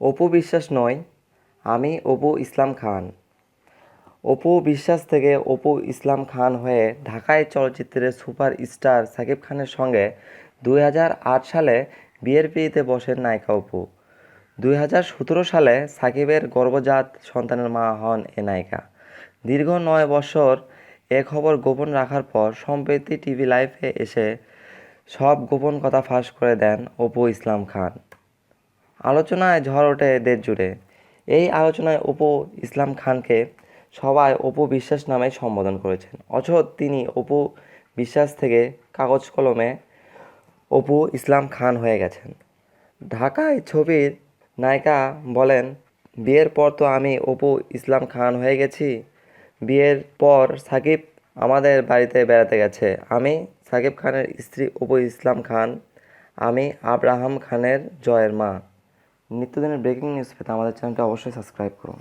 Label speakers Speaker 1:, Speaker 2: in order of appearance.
Speaker 1: অপু বিশ্বাস নয়, আমি অপু ইসলাম খান। অপু বিশ্বাস থেকে অপু ইসলাম খান হয়ে ঢাকায় চলচ্চিত্রের সুপার স্টার সাকিব খানের সঙ্গে দুই হাজার আট সালে বিয়ের পিড়িতে বসেন নায়িকা অপু। দুই হাজার সতেরো সালে সাকিবের গর্ভজাত সন্তানের মা হন এ নায়িকা। দীর্ঘ নয় বছর এ খবর গোপন রাখার পর সম্প্রতি টিভি লাইভে এসে সব গোপন কথা ফাঁস করে দেন অপু ইসলাম খান। আলোচনায় ঝড় ওঠে দেশ জুড়ে। এই আলোচনায় অপু ইসলাম খানকে সবাই অপু বিশ্বাস নামে সম্বোধন করেছেন। অথচ তিনি অপু বিশ্বাস থেকে কাগজ কলমে অপু ইসলাম খান হয়ে গেছেন। ঢাকায় ছবির নায়িকা বলেন, বিয়ের পর তো আমি অপু ইসলাম খান হয়ে গেছি। বিয়ের পর সাকিব আমাদের বাড়িতে বেড়াতে গেছে। আমি সাকিব খানের স্ত্রী অপু ইসলাম খান, আমি আব্রাহাম খানের জয়ের মা। নিত্যদিনের ব্রেকিং নিউজ পেতে আমাদের চ্যানেলটি অবশ্যই সাবস্ক্রাইব করুন।